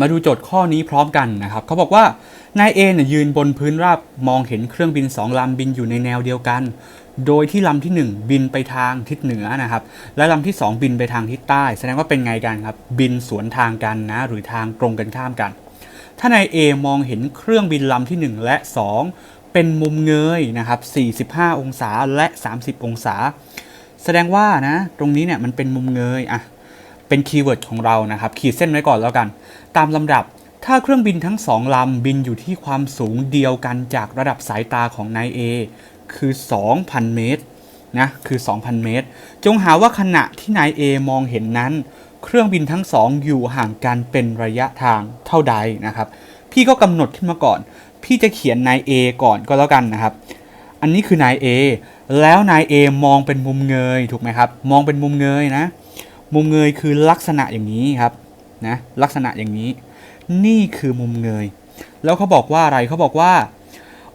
มาดูโจทย์ข้อนี้พร้อมกันนะครับเขาบอกว่านายเอเนี่ยยืนบนพื้นราบมองเห็นเครื่องบิน 2 ลำบินอยู่ในแนวเดียวกัน โดยที่ลำที่ 1 บินไปทางทิศเหนือนะครับ และลำที่ 2 บินไปทางทิศใต้ แสดงว่าเป็นไงกันครับ บินสวนทางกันนะ หรือทางตรงกันข้ามกัน ถ้านายเอมองเห็นเครื่องบินลำที่ 1 และ 2 เป็นมุมเงยนะครับ 45 องศาและ 30 องศา แสดงว่านะ ตรงนี้เนี่ยมันเป็นมุมเงยอะ เป็นคีย์เวิร์ดของเรานะครับขีดเส้นไว้ก่อนแล้วกัน ตามลำดับถ้าเครื่องบินทั้งสองลำบินอยู่ที่ความสูงเดียวกันจากระดับสายตาของนายเอคือ 2,000 เมตรนะคือ 2,000 เมตร จงหาว่าขณะที่นายเอมองเห็นนั้น เครื่องบินทั้งสองอยู่ห่างกันเป็นระยะทางเท่าใดนะครับ พี่ก็กำหนดขึ้นมาก่อน พี่จะเขียนนายเอก่อนก็แล้วกันนะครับ อันนี้คือนายเอแล้วนายเอมองเป็นมุมเงยถูกไหมครับ มองเป็นมุมเงยนะ มุมเงยคือลักษณะอย่างนี้ครับนะลักษณะอย่างนี้ นี่คือมุมเงย แล้วเขาบอกว่าอะไรเขาบอกว่า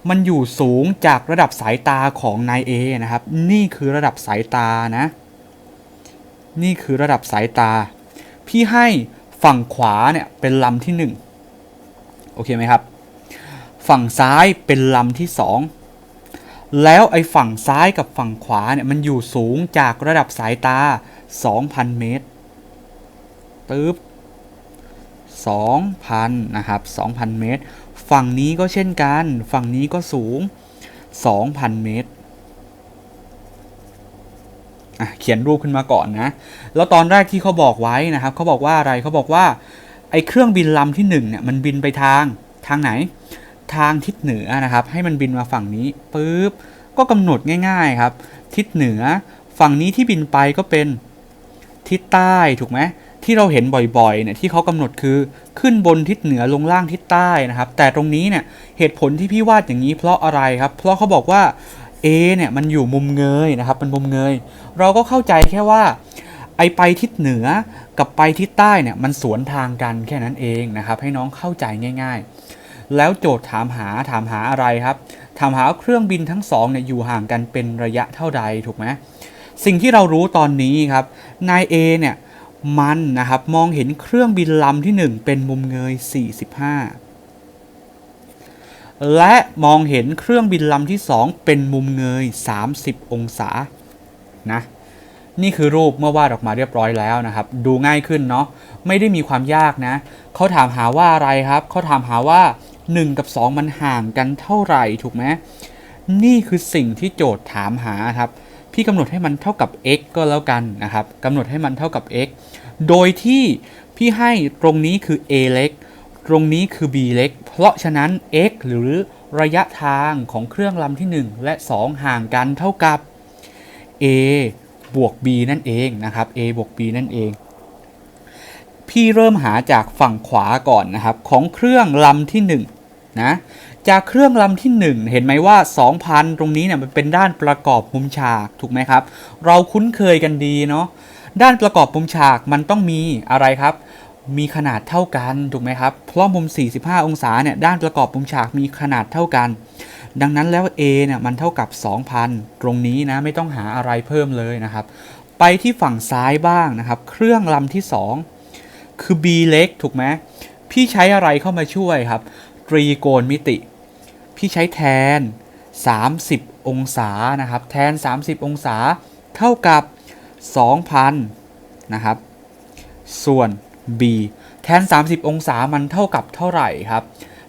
มันอยู่สูงจากระดับสายตาของนายเอนะครับ นี่คือระดับสายตานะ นี่คือระดับสายตา พี่ให้ฝั่งขวาเนี่ยเป็นลำที่หนึ่งโอเคไหมครับ ฝั่งซ้ายเป็นลำที่สอง แล้วไอ้ฝั่งซ้ายกับฝั่งขวาเนี่ยมันอยู่สูงจากระดับสายตา 2,000 เมตรปึ๊บ2,000 นะครับ 2,000 เมตร ฝั่งนี้ก็เช่นกัน ฝั่งนี้ก็สูง 2,000 เมตรเขียนรูปขึ้นมาก่อนนะ แล้วตอนแรกที่เขาบอกไว้นะครับ เขาบอกว่าอะไร เขาบอกว่า ไอ้เครื่องบินลำที่1เนี่ย มันบินไปทาง ทางไหน ทางทิศเหนือนะครับ ให้มันบินมาฝั่งนี้ปึ๊บก็กำหนดง่ายๆครับ ทิศเหนือฝั่งนี้ที่บินไปก็เป็นทิศใต้ถูกไหมที่เราเห็นบ่อยๆเนี่ยที่เขากำหนดคือขึ้นบนทิศเหนือลงล่างทิศใต้นะครับ แต่ตรงนี้เนี่ยเหตุผลที่พี่วาดอย่างนี้เพราะอะไรครับ เพราะเขาบอกว่า A เนี่ยมันอยู่มุมเงยนะครับมันมุมเงย เราก็เข้าใจแค่ว่า ไอไปทิศเหนือกับไปทิศใต้เนี่ยมันสวนทางกันแค่นั้นเองนะครับ ให้น้องเข้าใจง่าย ๆ แล้วโจทย์ถามหาถามหาอะไรครับถามหาเครื่องบินทั้งสองเนี่ยอยู่ห่างกันเป็นระยะเท่าใดถูกไหมสิ่งที่เรารู้ตอนนี้ครับนาย A เนี่ยมันนะครับมองเห็นเครื่องบินลำที่ 1 เป็นมุมเงย 45 และมองเห็นเครื่องบินลำที่ 2 เป็นมุมเงย 30 องศานะนี่คือรูปเมื่อวาดออกมาเรียบร้อยแล้วนะครับ ดูง่ายขึ้นเนาะไม่ได้มีความยากนะเขาถามหาว่าอะไรครับเขาถามหาว่า 1 กับ 2 มันห่างกันเท่าไหร่ถูกไหมนี่คือสิ่งที่โจทย์ถามหาครับ พี่กำหนดให้มันเท่ากับ x ก็แล้วกันนะครับกำหนดให้มันเท่ากับ x โดยที่พี่ให้ตรงนี้คือ a เล็ก ตรงนี้คือ b เล็ก เพราะฉะนั้น x หรือระยะทางของเครื่องลำที่ 1 และ 2 ห่างกันเท่ากับ a บวก b นั่นเองนะครับ a บวก b นั่นเอง พี่เริ่มหาจากฝั่งขวาก่อนนะครับ ของเครื่องลำที่ 1 นะจากเครื่องลำที่ 1 เห็นไหมว่า 2,000 ตรงนี้เนี่ยมันเป็นด้านประกอบมุมฉากถูกไหมครับ เราคุ้นเคยกันดีเนาะด้านประกอบมุมฉากมันต้องมีอะไรครับ มีขนาดเท่ากันถูกไหมครับ เพราะมุม 45 องศาเนี่ยด้านประกอบมุมฉากมีขนาดเท่ากัน ดังนั้นแล้ว A เนี่ยมันเท่ากับ 2,000 ตรงนี้นะไม่ต้องหาอะไรเพิ่มเลยนะครับ ไปที่ฝั่งซ้ายบ้างนะครับ เครื่องลำที่ 2 คือ B เล็กถูกไหมพี่ใช้อะไรเข้ามาช่วยครับ ตรีโกณมิติ พี่ใช้แทน 30 องศานะครับ แทน 30 องศาเท่ากับ 2,000 นะครับ ส่วน b แทน 30 องศามันเท่ากับเท่าไหร่ครับ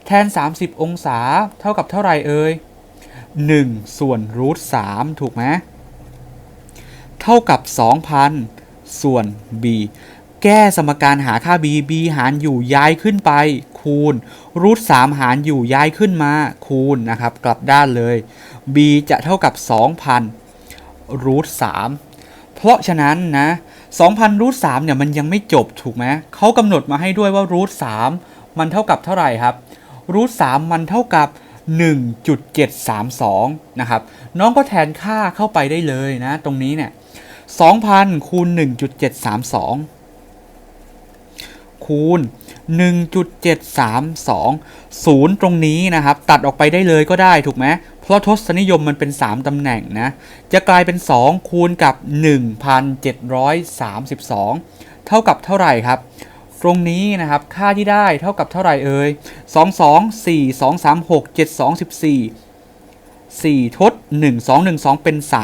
แทน 30 องศาเท่ากับเท่าไหร่เอ่ย1 ส่วนรูท3ถูกไหมเท่ากับ 2,000 ส่วน b แก้สมการหาค่า b b หารอยู่ย้ายขึ้นไป คูณรูท3หารอยู่ย้ายขึ้นมาคูณนะครับ กลับด้านเลย b จะเท่ากับ 2,000รูท3เพราะฉะนั้นนะ2,000รูท3เนี่ยมันยังไม่จบถูกไหมเขากำหนดมาให้ด้วยว่ารูท3มันเท่ากับเท่าไหร่ครับรูท3มันเท่ากับ 1.732 นะครับ น้องก็แทนค่าเข้าไปได้เลยนะ ตรงนี้เนี่ย2,000คูณ1.732 คูณ 1.732ศูนย์ตรงนี้นะครับ ตัดออกไปได้เลยก็ได้ถูกไหมเพราะทศนิยมมันเป็น 3ตำแหน่งนะ จะกลายเป็น 2 คูณกับ 1,732 เท่ากับเท่าไหร่ครับ ตรงนี้นะครับค่าที่ได้เท่ากับเท่าไหร่เอ่ย2 2 4 2 3 6 7 2 14 4 ทด 1 2 1 2 เป็น 3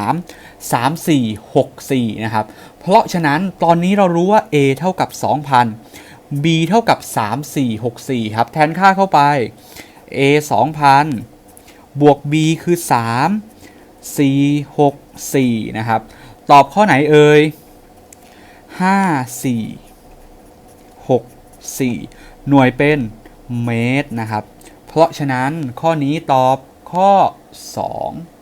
3 4 6 4 นะครับ เพราะฉะนั้นตอนนี้เรารู้ว่า a เท่ากับ 2,000 b เท่ากับ 3 4 6 4 ครับ แทนค่าเข้าไป a 2,000 บวก b คือ 3 4 6 4 นะครับ ตอบข้อไหนเอ่ย 5 4 6 4 หน่วยเป็นเมตรนะครับ เพราะฉะนั้นข้อนี้ตอบข้อ 2